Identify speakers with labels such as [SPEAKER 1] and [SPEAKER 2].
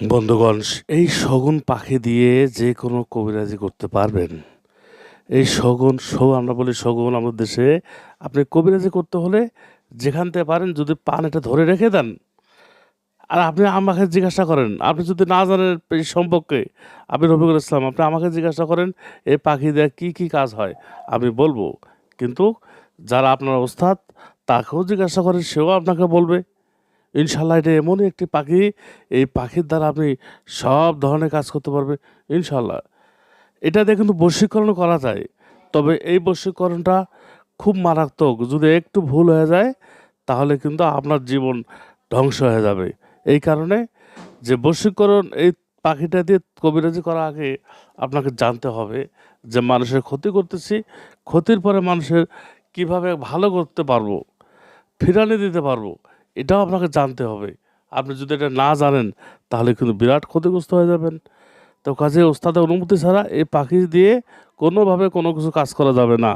[SPEAKER 1] বন্ধুগণ, এই শগুন পাখি দিয়ে যে কোনো কবিরাজি করতে পারবেন। এই শগুন শো আমরা বলি শগুন আমাদের দেশে, আপনি কবিরাজি করতে হলে যেখান থেকে পারেন যদি পান এটা ধরে রেখে দেন। আর আপনি আমাকে জিজ্ঞাসা করেন, আপনি যদি না জানেন এই সম্পর্কে, আপনি রফিকুল ইসলাম, আপনি আমাকে জিজ্ঞাসা করেন, এই পাখি দিয়ে কী কী কাজ হয়, আমি বলব। কিন্তু যারা আপনার ওস্তাদ তাকেও জিজ্ঞাসা করেন, সেও আপনাকে বলবে। ইনশাল্লাহ এটা এমনই একটি পাখি, এই পাখির দ্বারা আপনি সব ধরনের কাজ করতে পারবে ইনশাল্লাহ এটা দিয়ে কিন্তু বশীকরণ করা যায়, তবে এই বশীকরণটা খুব মারাত্মক। যদি একটু ভুল হয়ে যায়, তাহলে কিন্তু আপনার জীবন ধ্বংস হয়ে যাবে। এই কারণে যে বশীকরণ, এই পাখিটা দিয়ে কবিরাজি করার আগে আপনাকে জানতে হবে যে মানুষের ক্ষতি করতেছি, ক্ষতির পরে মানুষের কীভাবে ভালো করতে পারব, ফিরানি দিতে পারব এটাও আপনাকে জানতে হবে। আপনি যদি এটা না জানেন, তাহলে কিন্তু বিরাট ক্ষতিগ্রস্ত হয়ে যাবেন। তো কাজে ওস্তাদের অনুমতি ছাড়া এই পাখি দিয়ে কোনোভাবে কোনো কিছু কাজ করা যাবে না।